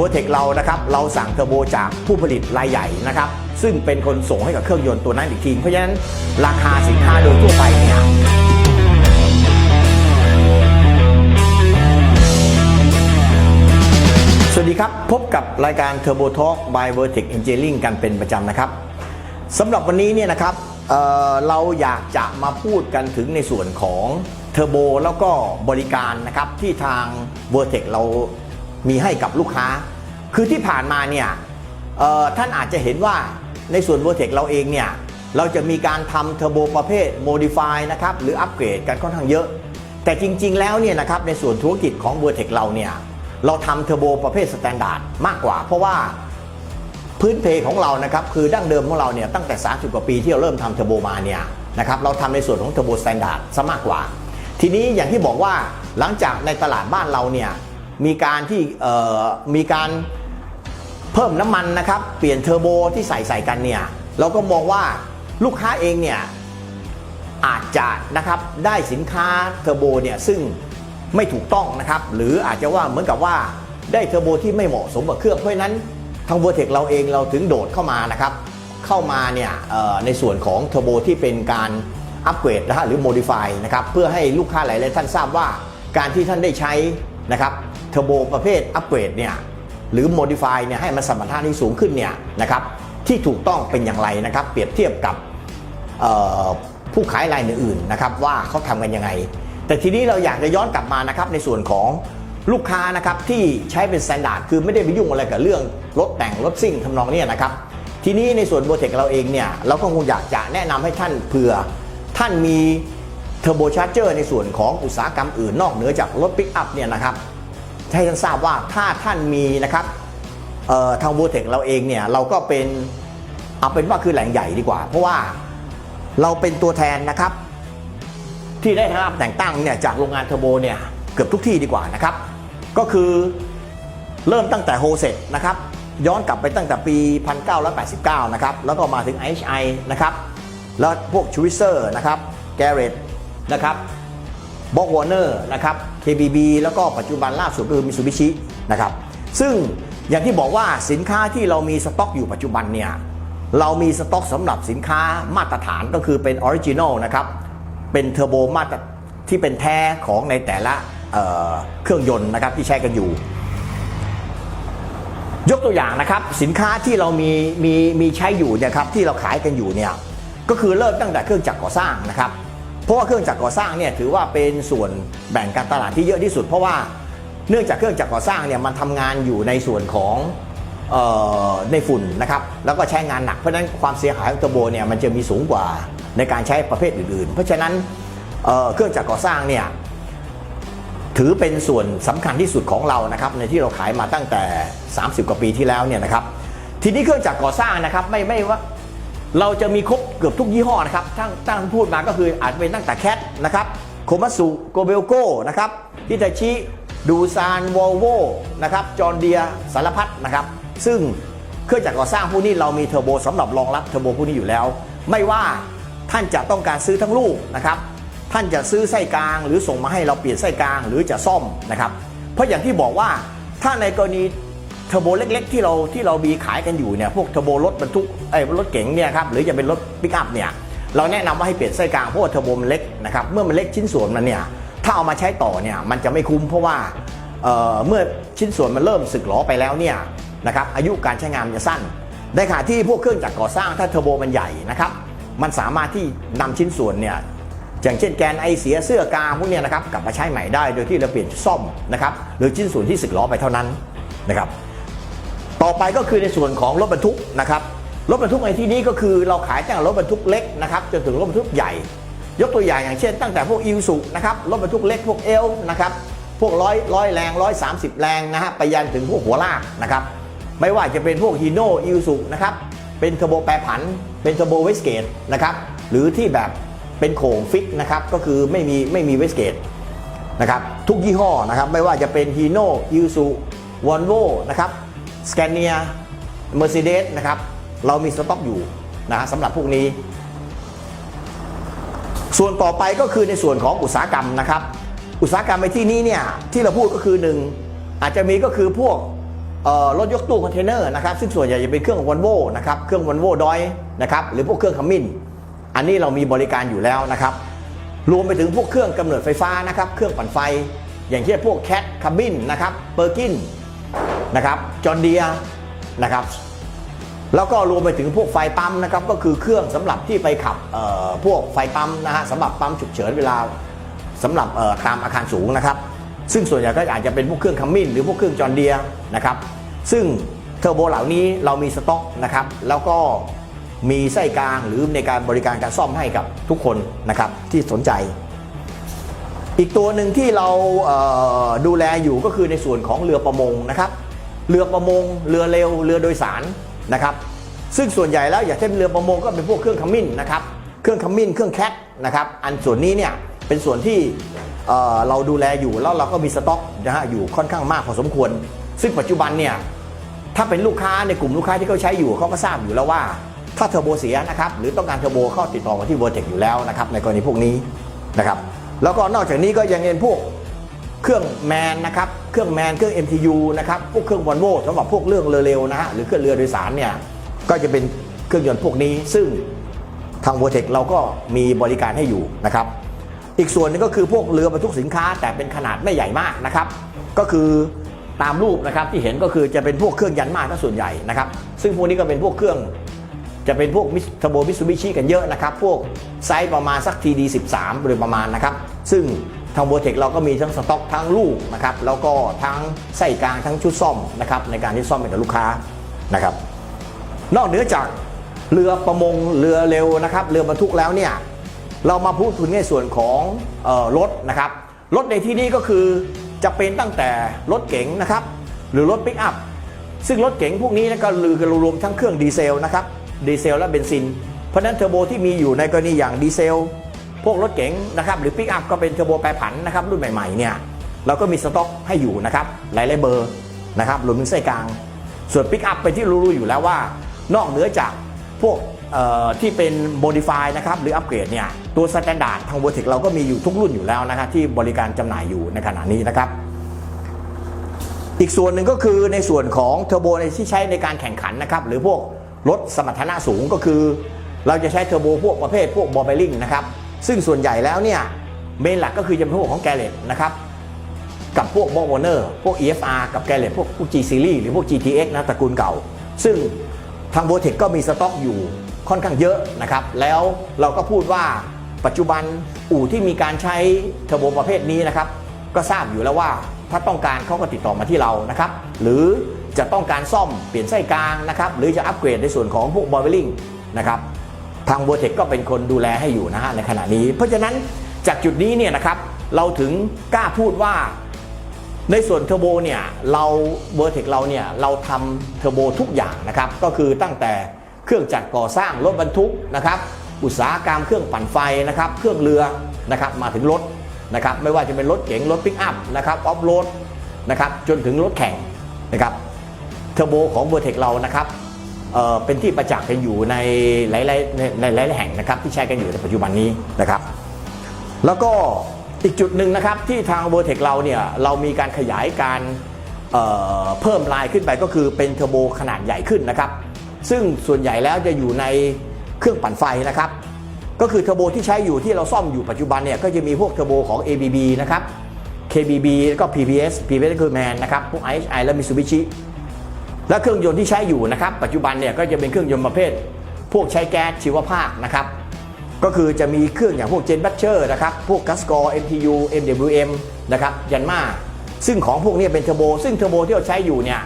v o r t e x เรานะครับเราสั่งเทอร์โบจากผู้ผลิตรายใหญ่นะครับซึ่งเป็นคนส่งให้กับเครื่องยนต์ตัวนั้นอีกทีเพราะฉะนั้นราคาสินค้าโดยทั่วไปเนี่ยสวัสดีครับ พบกับรายการ Turbo Talk by Vertex Engineering กันเป็นประจำนะครับสำหรับวันนี้เนี่ยนะครับเอ่อเราอยากจะมาพูดกันถึงในส่วนของเทอร์โบแล้วก็บริการนะครับที่ทาง Vertex เรา มีให้กับลูกค้า คือที่ผ่านมาเนี่ยท่านอาจจะเห็นว่าในส่วน Vertex เราเองเนี่ยเราจะมีการทำเทอร์โบประเภท Modify นะครับหรืออัปเกรดกันค่อนข้างเยอะ แต่จริง ๆ แล้วเนี่ยนะครับในส่วนธุรกิจของ Vertex เราเนี่ยเราทำเทอร์โบประเภทสแตนดาร์ดมากกว่า เพราะว่าพื้นเพของเรานะครับคือดั้งเดิมของเราเนี่ยตั้งแต่ 30 กว่าปีที่เราเริ่มทำเทอร์โบมาเนี่ยนะครับเราทำในส่วนของเทอร์โบสแตนดาร์ดซะมากกว่า ทีนี้อย่างที่บอกว่าหลังจากในตลาดบ้านเราเนี่ย มีการที่มีการเพิ่มน้ำมันนะครับเปลี่ยนเทอร์โบที่ใส่ใส่กันเนี่ยเราก็มองว่าลูกค้าเองเนี่ยอาจจะนะครับได้สินค้าเทอร์โบเนี่ยซึ่งไม่ถูกต้องนะครับหรืออาจจะว่าเหมือนกับว่าได้เทอร์โบที่ไม่เหมาะสมกับเครื่องเพราะนั้นทาง v ว r t e x เราเองเราถึงโดดเข้ามานะครับเข้ามาเนี่ยในส่วนของเทอร์โบที่เป็นการอัปเกรดนะฮะหรือโมดิฟายนะครับเพื่อให้ลูกค้าหลายๆท่านทราบว่าการที่ท่านได้ใช้ นะครับเทอร์โบประเภทอัปเกรดเนี่ยหรือ modify เนี่ยให้มันสมรรถนะที่สูงขึ้นเนี่ยนะครับที่ถูกต้องเป็นอย่างไรนะครับ เปรียบเทียบกับผู้ขายรายอื่นๆนะครับว่าเขาทำกันยังไง แต่ทีนี้เราอยากจะย้อนกลับมานะครับในส่วนของลูกค้านะครับที่ใช้เป็นสแตนดาร์ดคือไม่ได้ไปยุ่งอะไรกับเรื่องรถแต่งรถซิ่งทำนองนี้นะครับ ทีนี้ในส่วนโบเทคเราเองเนี่ยเราก็คงอยากจะแนะนำให้ท่านเผื่อท่านมี เทอร์โบชาร์เจอร์ในส่วนของอุตสาหกรรมอื่นนอกเหนือจากรถปิกอัพเนี่ยนะครับให้ท่านทราบว่าถ้าท่านมีนะครับทาง v ูเทคเราเองเนี่ยเราก็เป็นเอาเป็นว่าคือแหล่งใหญ่ดีกว่า เพราะว่าเราเป็นตัวแทนนะครับ ที่ได้รับแต่งตั้งเนี่ยจากโรงงานเทอร์โบเนี่ยเกือบทุกที่ดีกว่านะครับ ก็คือเริ่มตั้งแต่โฮเซตนะครับย้อนกลับไปตั้งแต่ปี 1989 นะครับ แล้วก็มาถึง HI นะครับ แล้วพวกชูวิเซอร์นะครับแกเรต นะครับบอกวอร์เนอร์นะครับ KBB แล้วก็ปัจจุบันล่าสุดก็คือมิ t ูบิชินะครับซึ่งอย่างที่บอกว่าสินค้าที่เรามีสต็อกอยู่ปัจจุบันเนี่ยเรามีสต็อกสำหรับสินค้ามาตรฐานก็คือเป็นออริจินอลนะครับเป็นเทอร์โบมาตรที่เป็นแท้ของในแต่ละเเครื่องยนต์นะครับที่ใช้กันอยู่ ยกตัวอย่างนะครับสินค้าที่เรามีมีมีใช้อยู่เนี่ยครับที่เราขายกันอยู่เนี่ยก็คือเริ่มตั้งแต่เครื่องจักรก่อสร้างนะครับ ราะว่าเครื่องจักรก่อสร้างเนี่ยถือว่าเป็นส่วนแบ่งการตลาดที่เยอะที่สุด เพราะว่าเนื่องจากเครื่องจักรก่อสร้างเนี่ยมันทำงานอยู่ในส่วนของในฝุ่นนะครับแล้วก็ใช้งานหนักเพราะฉะนั้นความเสียหายของเทอร์โบเนี่ยมันจะมีสูงกว่าในการใช้ประเภทอื่นๆ เพราะฉะนั้นเเครื่องจักรก่อสร้างเนี่ยถือเป็นส่วนสำคัญที่สุดของเรานะครับในที่เราขายมาตั้งแต่ 30 กว่าปีที่แล้วเนี่ยนะครับทีนี้เครื่องจักรก่อสร้างนะครับไม่ไม่ว่า เราจะมีครบเกือบทุกยี่ห้อนะครับตั้งตั้งพูดมาก็คืออาจจะเป็นตั้งแต่แคทนะครับโคมัสุโกเบลโกนะครับฮิตาชิดูซานวอลโวนะครับจอร์เดียสารพัดนะครับ ซึ่งเครื่องจักรก่อสร้างพวกนี้เรามีเทอร์โบสำหรับรองรับเทอร์โบพวกนี้อยู่แล้ว ไม่ว่าท่านจะต้องการซื้อทั้งลูกนะครับ ท่านจะซื้อไส้กลาง หรือส่งมาให้เราเปลี่ยนไส้กลางหรือจะซ่อมนะครับ เพราะอย่างที่บอกว่าถ้าในกรณี เทอร์โบเล็ก ๆ ที่เราที่เรามีขายกันอยู่เนี่ยพวกเทอร์โบรถบรรทุกไอ้รถเก๋งเนี่ยครับหรือจะเป็นรถปิกอัพเนี่ยเราแนะนำว่าให้เปลี่ยนไส้กลางเพราะว่าเทอร์โบมันเล็กนะครับเมื่อมันเล็กชิ้นส่วนมันเนี่ยถ้าเอามาใช้ต่อเนี่ยมันจะไม่คุ้มเพราะว่าเเมื่อชิ้นส่วนมันเริ่มสึกหรอไปแล้วเนี่ยนะครับอายุการใช้งานจะสั้นในขณะที่พวกเครื่องจักรก่อสร้างถ้าเทอร์โบมันใหญ่นะครับมันสามารถที่นำชิ้นส่วนเนี่ยอย่างเช่นแกนไอเสียเสื้อกาพวกเนี้ยนะครับกลับมาใช้ใหม่ได้โดยที่เราเปลี่ยนซ่อมนะครับหรือชิ้นส่วนที่สึกหรอไปเท่านั้นนะครับ ต่อไปก็คือในส่วนของรถบรรทุกนะครับรถบรรทุกในที่นี้ก็คือเราขายตั้งแต่รถบรรทุกเล็กนะครับจนถึงรถบรรทุกใหญ่ ยกตัวอย่างอย่างเช่นตั้งแต่พวกอิวสุนะครับรถบรรทุกเล็กพวกเอลนะครับพวกร้อยร้อยแรงร้อยสามสิบแรงนะฮะไปยันถึงพวกหัวลากนะครับไม่ว่าจะเป็นพวกฮีโน่อิวสุนะครับเป็นเทอร์โบแปรผัน เป็นเทอร์โบเวสเกตนะครับหรือที่แบบเป็นโขงฟิกนะครับก็คือไม่มีไม่มีเวสเกตนะครับทุกยี่ห้อนะครับไม่ว่าจะเป็น Hino i s u v o l v o นะครับ Scania Mercedes นะครับ เรามีสต็อกอยู่นะสำหรับพวกนี้ ส่วนต่อไปก็คือในส่วนของอุตสาหกรรมนะครับ อุตสาหกรรมในที่นี้เนี่ยที่เราพูดก็คือหนึ่งอาจจะมีก็คือพวกรถยกตู้คอนเทนเนอร์นะครับซึ่งส่วนใหญ่จะเป็นเครื่องวอลโวนะครับเครื่องวอลโวดอยนะครับหรือพวกเครื่องขมิ้น อันนี้เรามีบริการอยู่แล้วนะครับ รวมไปถึงพวกเครื่องกำเนิดไฟฟ้านะครับ เครื่องปั่นไฟ อย่างเช่นพวกแคทคาบินนะครับเปอร์กิน นะครับจอร์เดียนะครับแล้วก็รวมไปถึงพวกไฟปั๊มนะครับก็คือเครื่องสำหรับที่ไปขับเอ่อพวกไฟปั๊มนะฮะสำหรับปั๊มฉุกเฉินเวลาสำหรับเอ่อตามอาคารสูงนะครับ ซึ่งส่วนใหญ่ก็อาจจะเป็นพวกเครื่องคัมมินหรือพวกเครื่องจอร์เดียนะครับซึ่งเทอร์โบเหล่านี้เรามีสต็อกนะครับแล้วก็มีไส้กลางหรือในการบริการการซ่อมให้กับทุกคนนะครับที่สนใจ อีกตัวหนึ่งที่เราดูแลอยู่ก็คือในส่วนของเรือประมงนะครับ เรือประมง เรือเร็ว เรือโดยสารนะครับ ซึ่งส่วนใหญ่แล้วอย่างเช่นเรือประมงก็เป็นพวกเครื่องขมิ้นนะครับ เครื่องขมิ้น เครื่องแคทนะครับ อันส่วนนี้เนี่ยเป็นส่วนที่เเราดูแลอยู่แล้วเราก็มีสต็อกนะฮะอยู่ค่อนข้างมากพอสมควร ซึ่งปัจจุบันเนี่ยถ้าเป็นลูกค้าในกลุ่มลูกค้าที่เขาใช้อยู่เขาก็ทราบอยู่แล้วว่า ถ้าเทอร์โบเสียนะครับหรือต้องการเทอร์โบเข้าติดต่อมาที่เวอร์เทคอยู่แล้วนะครับในกรณีพวกนี้นะครับแล้วก็นอกจากนี้ก็ยังเป็นพวก เครื่องแมนนะครับ เครื่องแมนเครื่อง MTU นะครับพวกเครื่องวอลโวสำหรับพวกเรื่องเรือเร็วนะฮะหรือเครื่องเรือโดยสารเนี่ยก็จะเป็นเครื่องยนต์พวกนี้ ซึ่งทาง v o r t e c เราก็มีบริการให้อยู่นะครับ อีกส่วนหนึงก็คือพวกเรือบรรทุกสินค้า แต่เป็นขนาดไม่ใหญ่มากนะครับ ก็คือตามรูปนะครับที่เห็นก็คือจะเป็นพวกเครื่องยันมากถ้าส่วนใหญ่นะครับ ซึ่งพวกนี้ก็เป็นพวกเครื่องจะเป็นพวกมิสทอร์โบมิสูบิชิกันเยอะนะครับ พวกไซส์ประมาณสัก TD 13โดยประมาณนะครับ ซึ่ง ทางโบเทคเราก็มีทั้งสต็อกทั้งลูกนะครับแล้วก็ทั้งไส้กลางทั้งชุดซ่อมนะครับในการที่ซ่อมให้กับลูกค้านะครับ นอกเหนือจากเรือประมงเรือเร็วนะครับเรือบรรทุกแล้วเนี่ยเรามาพูดถึงในส่วนของออรถนะครับรถในที่นี้ก็คือจะเป็นตั้งแต่รถเก๋งนะครับหรือรถปิกอัพซึ่งรถเก๋งพวกนี้นะก็ลือกันรวมทั้งเครื่องดีเซลนะครับดีเซลและเบนซิน เพราะนั้นเทอร์โบที่มีอยู่ในกรณีอย่างดีเซล พวกรถเก๋งนะครับหรือปิกอัพก็เป็นเทอร์โบแปรผันนะครับรุ่นใหม่ๆเนี่ยเราก็มีสต็อกให้อยู่นะครับหลายๆเบอร์นะครับรวมถึงไส้กลาง ส่วนปิกอัพเป็นที่รู้ๆอยู่แล้วว่า นอกเหนือจากพวกที่เป็นโมดิฟายนะครับหรืออัปเกรดเนี่ยตัวสแตนดาร์ดทาง v o r t e c เราก็มีอยู่ทุกรุ่นอยู่แล้วนะครับที่บริการจำหน่ายอยู่ในขณะนี้นะครับ อีกส่วนหนึ่งก็คือในส่วนของเทอร์โบที่ใช้ในการแข่งขันนะครับหรือพวกรถสมรรถนะสูงก็คือ เราจะใช้เทอร์โบพวกประเภทพวกบอลเบลลิงนะครับ ซึ่งส่วนใหญ่แล้วเนี่ยเมนหลักก็คือจะเป็นพวกของแกเลตนะครับกับพวกบอลวอร์เนอร์พวก EFR กับแกเลตพวกพวก G Series หรือพวก GTX นะตระกูลเก่า ซึ่งทางโบเทคก็มีสต็อกอยู่ค่อนข้างเยอะนะครับ แล้วเราก็พูดว่าปัจจุบันอู่ที่มีการใช้เทอร์โบประเภทนี้นะครับ ก็ทราบอยู่แล้วว่าถ้าต้องการเขาก็ติดต่อมาที่เรานะครับ หรือจะต้องการซ่อมเปลี่ยนไส้กลางนะครับ หรือจะอัปเกรดในส่วนของพวกบอลเวลลิงนะครับ ทางโบเทคก็เป็นคนดูแลให้อยู่นะฮะในขณะนี้ เพราะฉะนั้นจากจุดนี้เนี่ยนะครับเราถึงกล้าพูดว่าในส่วนเทอร์โบเนี่ยเราเวอร์เทคเราเนี่ยเราทำเทอร์โบทุกอย่างนะครับก็คือตั้งแต่เครื่องจักรก่อสร้างรถบรรทุกนะครับอุตสาหกรรมเครื่องปั่นไฟนะครับเครื่องเรือนะครับมาถึงรถนะครับไม่ว่าจะเป็นรถเก๋งรถปิกอัพนะครับออฟโรดนะครับจนถึงรถแข่งนะครับเทอร์โบของเวอร์เทคเรานะครับ เป็นที่ประจักษ์กันอยู่ในหลายๆในหลายๆแห่งนะครับที่ใช้กันอยู่ในปัจจุบันนี้นะครับ แล้วก็อีกจุดหนึ่งนะครับที่ทางเวอร์เทคเราเนี่ยเรามีการขยายการเเพิ่มลายขึ้นไปก็คือเป็นเทอร์โบขนาดใหญ่ขึ้นนะครับ ซึ่งส่วนใหญ่แล้วจะอยู่ในเครื่องปั่นไฟนะครับ ก็คือเทอร์โบที่ใช้อยู่ที่เราซ่อมอยู่ปัจจุบันเนี่ยก็จะมีพวกเทอร์โบของ ABB นะครับ KBB แล้วก็ PPS PPS ก็คือแมนนะครับพวก IHI และ Mitsubishi และเครื่องยนต์ที่ใช้อยู่นะครับปัจจุบันเนี่ยก็จะเป็นเครื่องยนต์ประเภท พวกใช้แก๊สชีวภาคนะครับก็คือจะมีเครื่องอย่างพวกเจนบัตเชอร์นะครับพวกกัสกอร์ MTU MWM นะครับยันมาซึ่งของพวกนี้เป็นเทอร์โบ ซึ่งเทอร์โบที่เราใช้อยู่เนี่ย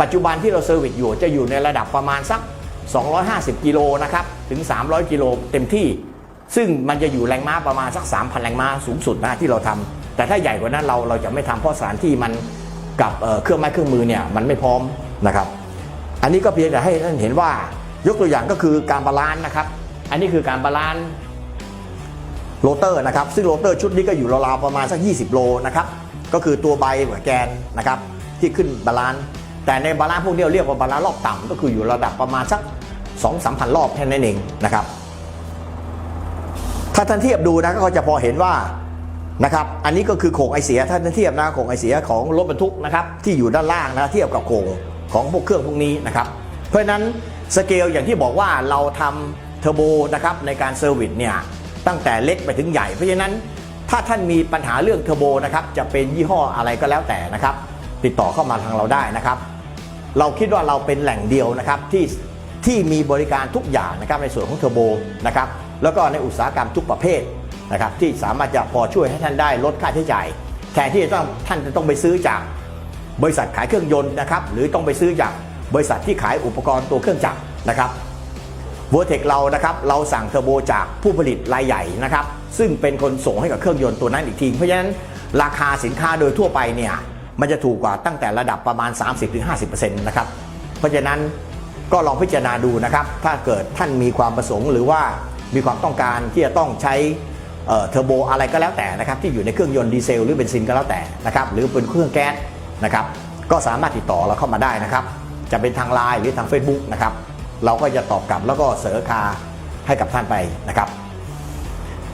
ปัจจุบันที่เราเซอร์วิสอยู่จะอยู่ในระดับประมาณสัก 250 กิโลนะครับถึง 300 กิโลเต็มที่ ซึ่งมันจะอยู่แรงม้าประมาณสัก 3,000 แรงม้าสูงสุดนะที่เราทำแต่ถ้าใหญ่กว่านั้นเราเราจะไม่ทำเพราะสถานที่มันกับเเครื่องไม้เครื่องมือเนี่ยมันไม่พร้อม นะครับ อันนี้ก็เพียงแต่ให้ท่านเห็นว่ายกตัวอย่างก็คือการบาลานซ์นะครับ อันนี้คือการบาลานซ์โรเตอร์นะครับ ซึ่งโรเตอร์ชุดนี้ก็อยู่ราวๆประมาณสัก 20 โลนะครับ ก็คือตัวใบกับแกนนะครับที่ขึ้นบาลานซ์ แต่ในบาลานซ์พวกนี้เราเรียกว่าบาลานซ์รอบต่ำก็คืออยู่ระดับประมาณสัก2 3พันรอบแค่นั้นเองนะครับ ถ้าท่านเทียบดูนะก็จะพอเห็นว่านะครับ อันนี้ก็คือโขงไอเสียถ้าท่านเทียบนะโขงไอเสียของรถบรรทุกนะครับที่อยู่ด้านล่างนะเทียบกับโขง ของพวกเครื่องพวกนี้นะครับ เพราะนั้นสเกลอย่างที่บอกว่าเราทำเทอร์โบนะครับในการเซอร์วิสเนี่ยตั้งแต่เล็กไปถึงใหญ่เพราะฉะนั้นถ้าท่านมีปัญหาเรื่องเทอร์โบนะครับจะเป็นยี่ห้ออะไรก็แล้วแต่นะครับ ติดต่อเข้ามาทางเราได้นะครับ เราคิดว่าเราเป็นแหล่งเดียวนะครับที่ที่มีบริการทุกอย่างนะครับในส่วนของเทอร์โบนะครับแล้วก็ในอุตสาหกรรมทุกประเภทนะครับที่สามารถจะพอช่วยให้ท่านได้ลดค่าใช้จ่าย แทนที่จะต้องท่านจะต้องไปซื้อจาก บริษัทขายเครื่องยนต์นะครับหรือต้องไปซื้อจากบริษัทที่ขายอุปกรณ์ตัวเครื่องจักรนะครับ v e r t e c เรานะครับเราสั่งเทอร์โบจากผู้ผลิตรายใหญ่นะครับซึ่งเป็นคนส่งให้กับเครื่องยนต์ตัวนั้นอีกที เพราะฉะนั้นราคาสินค้าโดยทั่วไปเนี่ยมันจะถูกกว่าตั้งแต่ระดับประมาณ 30-50%นะครับเพราะฉะนั้นก็ลองพิจารณาดูนะครับ ถ้าเกิดท่านมีความประสงค์หรือว่ามีความต้องการที่จะต้องใช้เเทอร์โบอะไรก็แล้วแต่นะครับที่อยู่ในเครื่องยนต์ดีเซลหรือเบนซินก็แล้วแต่นะครับหรือเป็นเครื่องแก๊ส นะครับก็สามารถติดต่อเราเข้ามาได้นะครับจะเป็นทางไลน์หรือทาง Facebook นะครับเราก็จะตอบกลับแล้วก็เสนอคาให้กับท่านไปนะครับ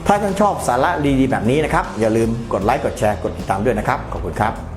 ถ้าท่านชอบสาระดีๆแบบนี้นะครับ อย่าลืมกดไลค์กดแชร์กดติดตามด้วยนะครับ ขอบคุณครับ